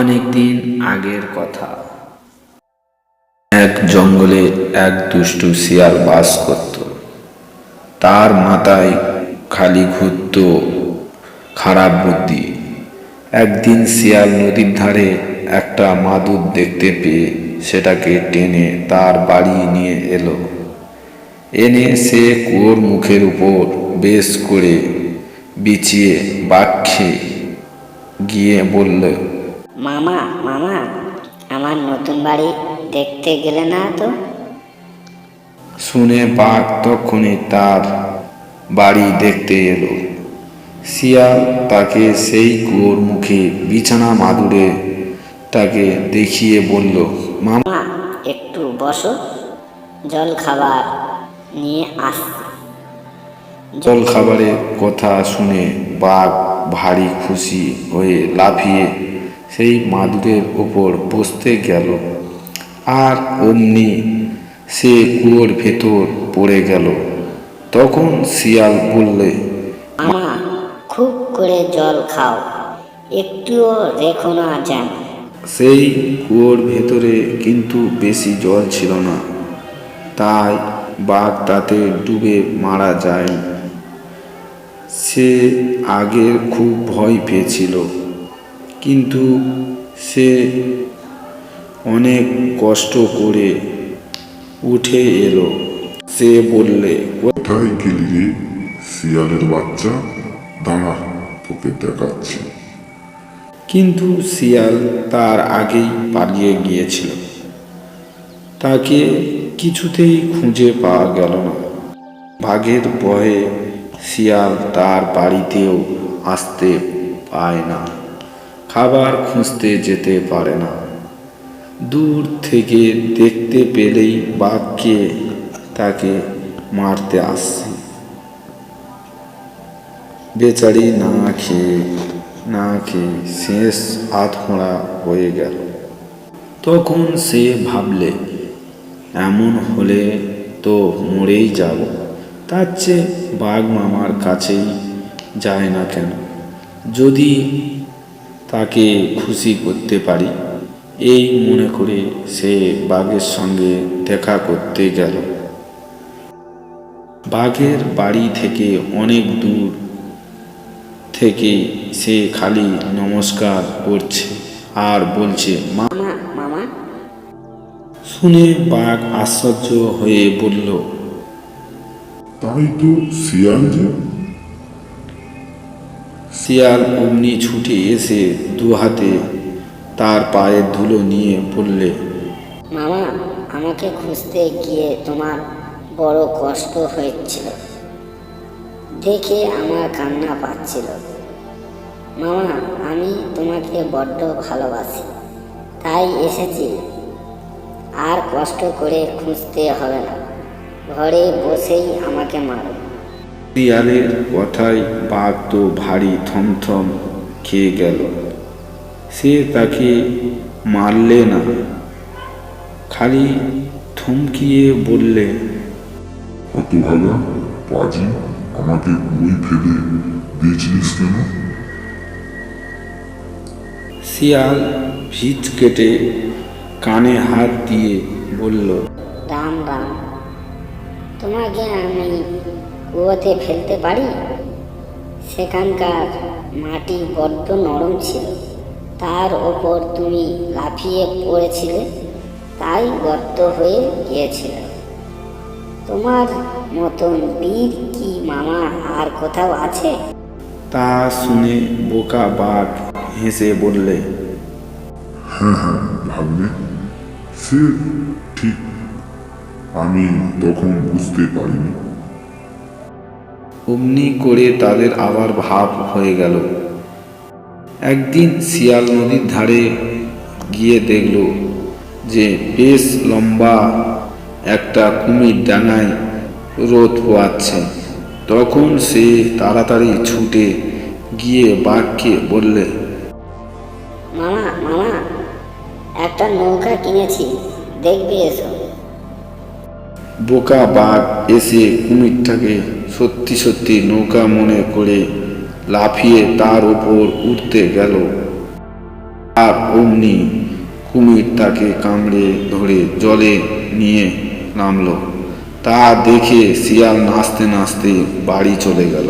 অনেক দিন আগের কথা। এক জঙ্গলে এক দুষ্টু শিয়াল বাস করত। তার মাথায় খালি ঘুরত খারাপ বুদ্ধি। একদিন শিয়াল নদীর ধারে একটা মাদুর দেখতে পেয়ে সেটাকে টেনে তার বাড়ি নিয়ে এলো। এনে সে কুয়োর মুখের উপর বেশ করে বিছিয়ে বাক্যে গিয়ে বলল মামা মামা আমার নতুন বাড়ি দেখতে গেলে না তো? শুনে বাঘ তখনই তার বাড়ি দেখতে এলো। শিয়াল তাকে সেই কুয়োর মুখে বিছানা মাদুরে তাকে দেখিয়ে বলল মামা একটু বসো জল খাবার নিয়ে আস জল খাবারের কথা শুনে বাঘ ভারী খুশি হয়ে লাফিয়ে সেই মাদুরের ওপর বসতে গেল। আর অমনি সে কুয়োর ভেতর পড়ে গেল। তখন শিয়াল বললে মামা খুব করে জল খাও একটুও রেখো না যেন সেই কুয়োর ভেতরে কিন্তু বেশি জল ছিল না। তাই বাঘ তাতে ডুবে মারা যায়। সে আগের খুব ভয় পেয়েছিল। কিন্তু সে অনেক কষ্ট করে উঠে এলো। সে বললে কোথায় গেলি রে? শিয়ালের বাচ্চা? দাঁড়া তোকে দেখাচ্ছি। কিন্তু শিয়াল তার আগেই পালিয়ে গিয়েছিল। তাকে কিছুতেই খুঁজে পাওয়া গেল না। বাঘের ভয়ে শিয়াল তার বাড়িতেও আসতে পায় না। খাবার খুঁজতে যেতে পারে না। দূর থেকে দেখতে পেলেই বাঘকে তাকে মারতে আসছে। বেচারি না খেয়ে না খেয়ে শেষ আধমোড়া হয়ে গেল। তখন সে ভাবলে, এমন হলে তো মরেই যাব। তার চেয়ে বাঘ মামার কাছেই যায় না কেন? যদি তাকে খুশি করতে পারি। এই মনে করে সে বাঘের সঙ্গে দেখা করতে গেল। বাঘের বাড়ি থেকে অনেক দূর থেকে সে খালি নমস্কার করছে আর বলছে মামা মামা। শুনে বাঘ আশ্চর্য হয়ে বলল তাই তো শিয়াল শিয়াল অমনি ছুটে এসে দু হাতে তার পায়ের ধুলো নিয়ে বললে, মামা, আমাকে খুঁজতে গিয়ে তোমার বড় কষ্ট হয়েছিল। দেখে আমার কান্না পাচ্ছিল। মামা, আমি তোমাকে বড্ড ভালোবাসি, তাই এসেছি। আর কষ্ট করে খুঁজতে হবে না। ঘরে বসেই আমাকে মারো। শিয়ালের কথায় বাঘ তো ভারী থমথম খেয়ে গেল। সে তাকে মারলে না। খালি থমকিয়ে বললে অত ভালো পাজি আমাকে ওই ফেলে দিয়েছিলিস কেন? শিয়াল ভিজ কেটে কানে হাত দিয়ে বলল রাম রাম তোমাকে আমি কুয়োতে ফেলতে পারি? সেখানকার মাটি বড্ড নরম ছিল। তার ওপর তুমি লাফিয়ে পড়েছিলে তাই গর্ত হয়ে গিয়েছিল। তোমার মতন বীর কি মামা আর কোথাও আছে? তা শুনে বোকা বাঘ হেসে বললে হ্যাঁ হ্যাঁ ভাবলে সে ঠিক। আমি তখন বুঝতে পারিনি। অমনি করে তাদের আবার ভাব হয়ে গেল। একদিন শিয়াল নদীর ধারে গিয়ে দেখল যে বেশ লম্বা একটা কুমির ডাঙায় রোদ পোয়াচ্ছে। তখন সে তাড়াতাড়ি ছুটে গিয়ে বাঘকে বললে, মামা মামা, একটা নৌকা কিনেছি, দেখবে এসো বোকা বাঘ এসে কুমিরটাকে সত্যি সত্যি নৌকা মনে করে লাফিয়ে তার ওপর উঠতে গেল। আর অমনি কুমির তাকে কামড়ে ধরে জলে নিয়ে নামলো। তা দেখে শিয়াল নাচতে নাচতে বাড়ি চলে গেল।